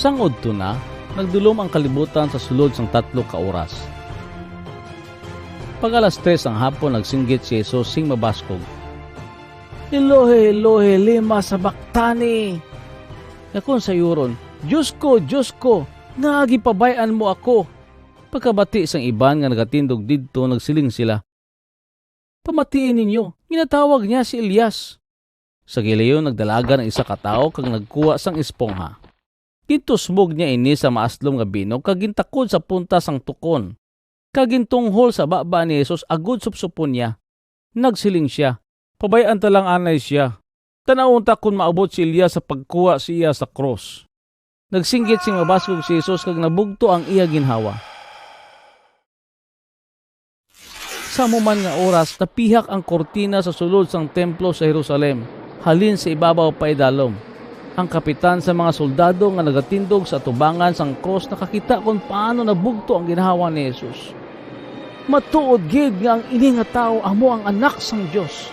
Sangod to na, nagdulom ang kalibutan sa sulod sang tatlo ka oras. Pag alas tres ang hapon, nagsinggit si Jesus sing mabaskog. Elohe, Elohe, lima sabaktani. Yakon sa yuron, Diyos ko, Diyos ko, nagipabayan mo ako. Pagkabati sang iban nga nagatindog didto, nagsiling sila. Pamatiin ninyo, ginatawag niya si Elias. Sa gilayon nagdalaga ng isa ka tao kag nagkuha sang espongha. Gitusmog niya ini sa maaslom nga binog kag gintakod sa punta sang tukon. Kag gintunghol sa baba ni Jesus agud supsupon niya. Nagsiling siya, pabayaan talang anay siya. Tanawon ta kun maabot si Elias sa pagkuha siya sa cross. Nagsinggit sing mabaskog si Jesus kag nabugto ang iya ginhawa. Sa muman nga oras, napihak ang kortina sa sulod sang templo sa Jerusalem, halin sa ibabaw pa idalom. Ang kapitan sa mga soldado nga nagatindog sa tubangan sang cross nakakita kung paano nabugto ang ginahawa ni Jesus. Matuod gid nga ang ini nga tao amo ang anak sang Dios.